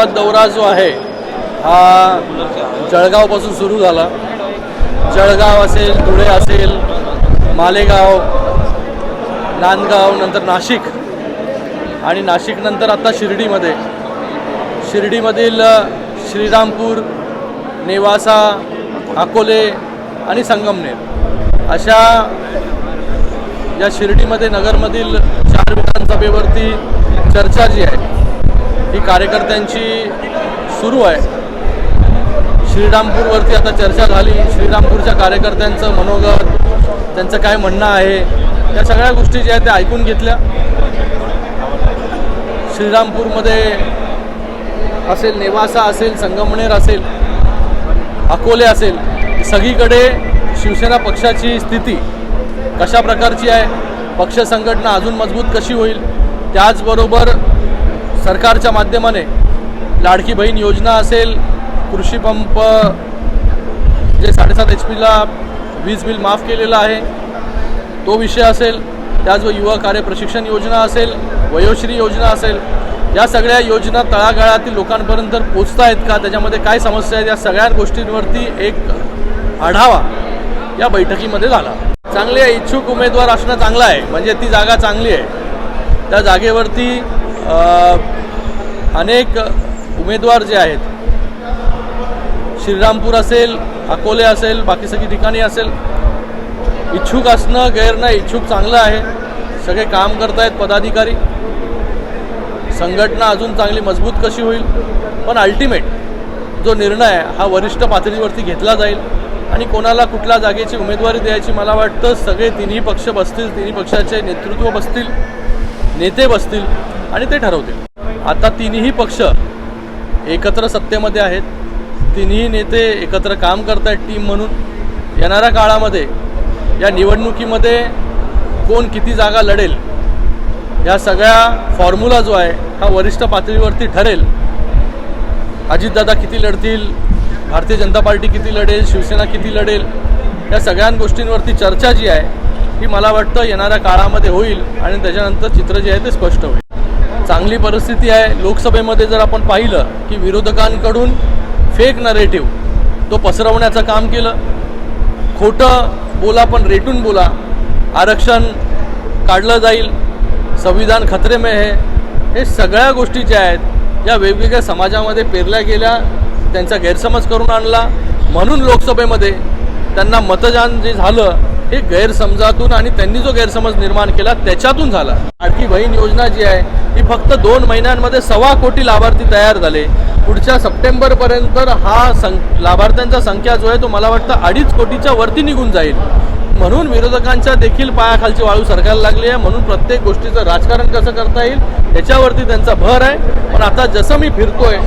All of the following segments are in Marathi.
सोबत दौरा जो आहे हा जळगावपासून सुरू झाला. जळगाव असेल धुळे असेल मालेगाव नांदगाव नंतर नाशिक आणि नाशिकनंतर आता शिर्डीमध्ये. शिर्डीमधील श्रीरामपूर नेवासा अकोले आणि संगमनेर अशा या शिर्डीमध्ये नगरमधील चार विधानसभेवरती चर्चा जी आहे ही कार्यकर्त्यांची सुरू आहे. श्रीरामपूरवरती आता चर्चा झाली. श्रीरामपूरच्या कार्यकर्त्यांचं मनोगत त्यांचं काय म्हणणं आहे या सगळ्या गोष्टी ज्या आहेत त्या ऐकून घेतल्या. श्रीरामपूरमध्ये असेल नेवासा असेल संगमनेर असेल अकोले असेल सगळीकडे शिवसेना पक्षाची स्थिती कशा प्रकारची आहे? पक्ष संघटना अजून मजबूत कशी होईल? त्याचबरोबर सरकारच्या माध्यमाने लाडकी बहीण योजना असेल कृषी पंप जे साडेसात एच पीला वीज बिल माफ केलेलं आहे तो विषय असेल त्याचबरोबर युवा कार्य प्रशिक्षण योजना असेल वयोश्री योजना असेल या सगळ्या योजना तळागाळातील लोकांपर्यंत पोचत आहेत का? त्याच्यामध्ये काय समस्या आहेत? या सगळ्या गोष्टींवरती एक आढावा या बैठकीमध्ये झाला. चांगले इच्छुक उमेदवार असणं चांगलं आहे म्हणजे ती जागा चांगली आहे. त्या जागेवरती अनेक उमेदवार जे आहेत श्रीरामपूर असेल अकोले असेल बाकी सगळी ठिकाणी असेल इच्छुक असणं गैर नाही इच्छुक चांगलं आहे. सगळे काम करतायत पदाधिकारी. संघटना अजून चांगली मजबूत कशी होईल पण अल्टिमेट जो निर्णय आहे हा वरिष्ठ पातळीवरती घेतला जाईल. आणि कोणाला कुठल्या जागेची उमेदवारी द्यायची मला वाटतं सगळे तिन्ही पक्ष बसतील तिन्ही पक्षाचे नेतृत्व बसतील नेते बसतील. आणि ते ठरवतील. आता तिन्ही पक्ष एकत्र सत्तेमध्ये आहेत. तिन्ही नेते एकत्र काम करत आहेत टीम म्हणून. येणाऱ्या काळामध्ये या निवडणुकीमध्ये कोण किती जागा लढेल या सगळ्या फॉर्म्युला जो आहे हा वरिष्ठ पातळीवरती ठरेल. अजितदादा किती लढतील भारतीय जनता पार्टी किती लढेल शिवसेना किती लढेल या सगळ्या गोष्टींवरती चर्चा जी आहे ही मला वाटतं येणाऱ्या काळामध्ये होईल आणि त्याच्यानंतर चित्र जे आहे ते स्पष्ट होईल. चांगली परिस्थिती आहे. लोकसभेमध्ये जर आपण पाहिलं की विरोधकांकडून फेक नरेटिव्ह तो पसरवण्याचं काम केलं. खोटं बोला पण रेटून बोला. आरक्षण काढलं जाईल. संविधान खतरेमय आहे. हे सगळ्या गोष्टी ज्या आहेत या वेगवेगळ्या समाजामध्ये पेरल्या गेल्या त्यांचा गैरसमज करून आणला. म्हणून लोकसभेमध्ये त्यांना मतदान जे झालं हे गैरसमजातून आणि त्यांनी जो गैरसमज निर्माण केला त्याच्यातून झाला. लाडकी बहीण योजना जी आहे ही फक्त दोन महिन्यांमध्ये सव्वा कोटी लाभार्थी तयार झाले. पुढच्या सप्टेंबरपर्यंत हा सं लाभार्थ्यांचा संख्या जो आहे तो मला वाटतं अडीच कोटीच्या वरती निघून जाईल. म्हणून विरोधकांच्या देखील पायाखालची वाळू सरकायला लागली आहे. म्हणून प्रत्येक गोष्टीचं राजकारण कसं करता येईल याच्यावरती त्यांचा भर आहे. पण आता जसं मी फिरतोय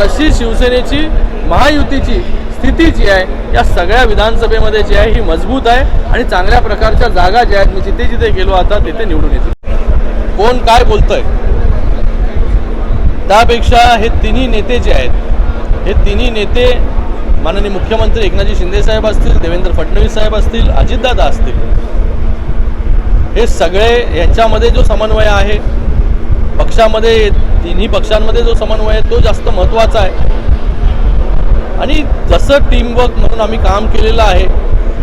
तशी शिवसेनेची महायुतीची स्थिती जी आहे या सगळ्या विधानसभेमध्ये जी आहे ही मजबूत आहे. आणि चांगल्या प्रकारच्या जागा ज्या आहेत मी जिथे जिथे गेलो आता तिथे निवडून येतील. कोण काय बोलतंय? त्यापेक्षा हे तिन्ही नेते जे आहेत हे तिन्ही नेते माननीय मुख्यमंत्री एकनाथजी शिंदे साहेब असतील देवेंद्र फडणवीस साहेब असतील अजितदादा असतील हे सगळे यांच्यामध्ये जो समन्वय आहे पक्षामध्ये तिन्ही पक्षांमध्ये जो समन्वय आहे तो जास्त महत्त्वाचा आहे. आणि जसं टीमवर्क म्हणून आम्ही काम केलेलं आहे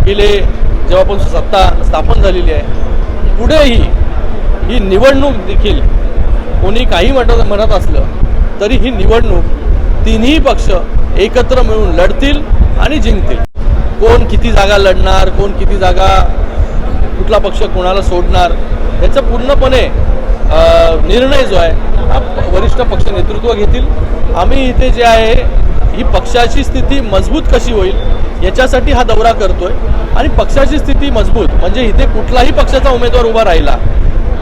गेले जेव्हापासून सत्ता स्थापन झालेली आहे पुढेही ही निवडणूक देखील कोणी काही म्हणत म्हणत असलं तरी ही निवडणूक तिन्ही पक्ष एकत्र मिळून लढतील आणि जिंकतील. कोण किती जागा लढणार कोण किती जागा कुठला पक्ष कोणाला सोडणार याचा पूर्णपणे निर्णय जो आहे हा वरिष्ठ पक्ष नेतृत्व घेतील. आम्ही इथे जे आहे ही पक्षाची स्थिती मजबूत कशी होईल याच्यासाठी हा दौरा करतोय. आणि पक्षाची स्थिती मजबूत म्हणजे इथे कुठलाही पक्षाचा उमेदवार उभा राहिला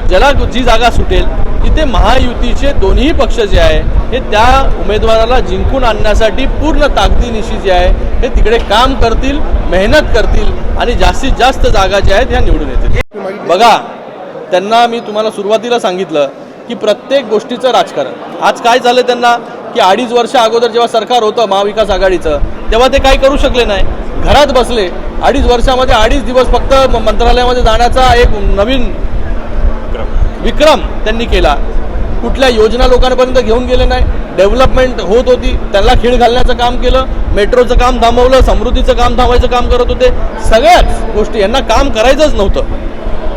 ज्याला जी जागा सुटेल तिथे महायुतीचे दोन्ही पक्ष जे आहे हे त्या उमेदवाराला जिंकून आणण्यासाठी पूर्ण ताकदीनिशी जे आहे हे तिकडे काम करतील मेहनत करतील आणि जास्तीत जास्त जागा ज्या आहेत ह्या निवडून येतील. बघा त्यांना मी तुम्हाला सुरुवातीला सांगितलं की प्रत्येक गोष्टीचं राजकारण. आज काय झालं त्यांना? की अडीच वर्ष अगोदर जेव्हा सरकार होतं महाविकास आघाडीचं तेव्हा ते काही करू शकले नाही. घरात बसले. अडीच वर्षामध्ये अडीच दिवस फक्त म- मंत्रालयामध्ये जाण्याचा एक नवीन विक्रम त्यांनी केला. कुठल्या योजना लोकांपर्यंत घेऊन गेले नाही. डेव्हलपमेंट होत होती. त्यांना खीळ घालण्याचं काम केलं. मेट्रोचं काम थांबवलं. समृद्धीचं काम थांबवायचं काम करत होते. सगळ्याच गोष्टी यांना काम करायचंच नव्हतं.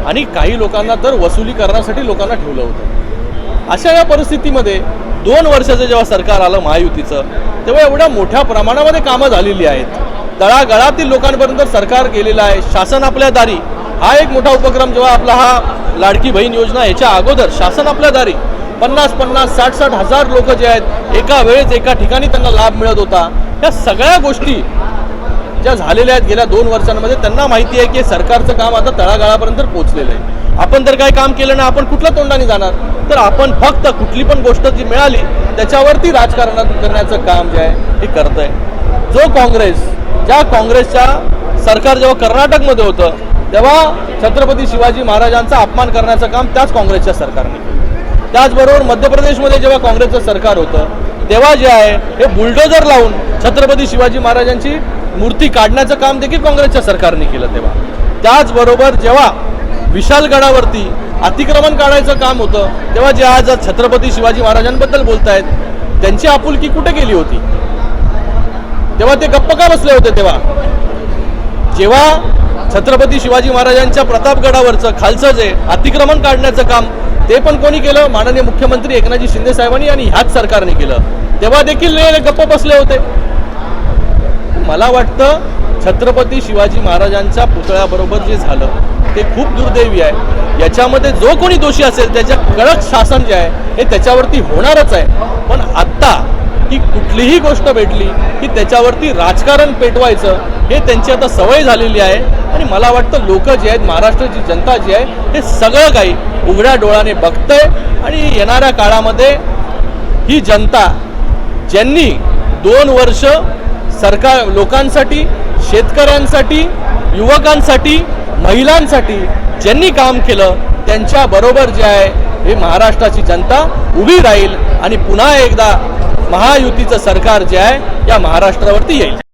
आणि काही लोकांना तर वसुली करण्यासाठी लोकांना ठेवलं होतं. अशा या परिस्थितीमध्ये दोन वर्षाचं जेव्हा सरकार आलं महायुतीचं तेव्हा एवढ्या मोठ्या प्रमाणामध्ये कामं झालेली आहेत. तळागाळातील लोकांपर्यंत सरकार गेलेलं आहे. शासन आपल्या दारी. हा एक मोठा उपक्रम जेव्हा आपला हा लाडकी बहीण योजना याच्या अगोदर शासन आपल्या दारी पन्नास पन्नास साठ साठ हजार लोक जे आहेत एका वेळेस एका ठिकाणी त्यांना लाभ मिळत होता. या सगळ्या गोष्टी ज्या झालेल्या आहेत गेल्या दोन वर्षांमध्ये त्यांना माहिती आहे की सरकारचं काम आता तळागाळापर्यंत पोहोचलेलं आहे. आपण जर काय काम केलं ना आपण कुठल्या तोंडाने जाणार? तर आपण फक्त कुठली पण गोष्ट जी मिळाली त्याच्यावरती राजकारणात करण्याचं काम जे आहे हे करत आहे जो काँग्रेस ज्या काँग्रेसच्या सरकार जेव्हा कर्नाटकमध्ये होतं तेव्हा छत्रपती शिवाजी महाराजांचा अपमान करण्याचं काम त्याच काँग्रेसच्या सरकारने केलं. त्याचबरोबर मध्य प्रदेशमध्ये जेव्हा काँग्रेसचं सरकार होतं तेव्हा जे आहे हे बुलडोजर लावून छत्रपती शिवाजी महाराजांची मूर्ती काढण्याचं काम देखील काँग्रेसच्या सरकारने केलं तेव्हा. त्याचबरोबर जेव्हा विशालगडावरती अतिक्रमण काढायचं काम होतं तेव्हा जे आज छत्रपती शिवाजी महाराजांबद्दल बोलतायत त्यांची आपुलकी कुठे गेली होती? तेव्हा ते गप्प का बसले होते तेव्हा? जेव्हा छत्रपती शिवाजी महाराजांच्या प्रतापगडावरचं खालचं जे अतिक्रमण काढण्याचं काम ते पण कोणी केलं? माननीय मुख्यमंत्री एकनाथजी शिंदे साहेबांनी आणि ह्याच सरकारने केलं. तेव्हा देखील गप्प बसले होते. मला वाटतं छत्रपती शिवाजी महाराजांच्या पुतळ्याबरोबर जे झालं ते खूप दुर्दैवी आहे. याच्यामध्ये जो कोणी दोषी असेल त्याच्या कडक शासन जे आहे हे त्याच्यावरती होणारच आहे. पण आत्ता ही कुठलीही गोष्ट भेटली की त्याच्यावरती राजकारण पेटवायचं हे त्यांची आता सवय झालेली आहे. आणि मला वाटतं लोक जे आहेत महाराष्ट्राची जनता जी आहे हे सगळं काही उघड्या डोळ्याने बघतंय. आणि येणाऱ्या काळामध्ये ही जनता ज्यांनी दोन वर्ष सरकार लोकांसाठी शेतकऱ्यांसाठी युवकांसाठी महिलांसाठी ज्यांनी काम केलं त्यांच्याबरोबर जे आहे हे महाराष्ट्राची जनता उभी राहील. आणि पुन्हा एकदा महायुतीचं सरकार जे आहे या महाराष्ट्रावरती येईल.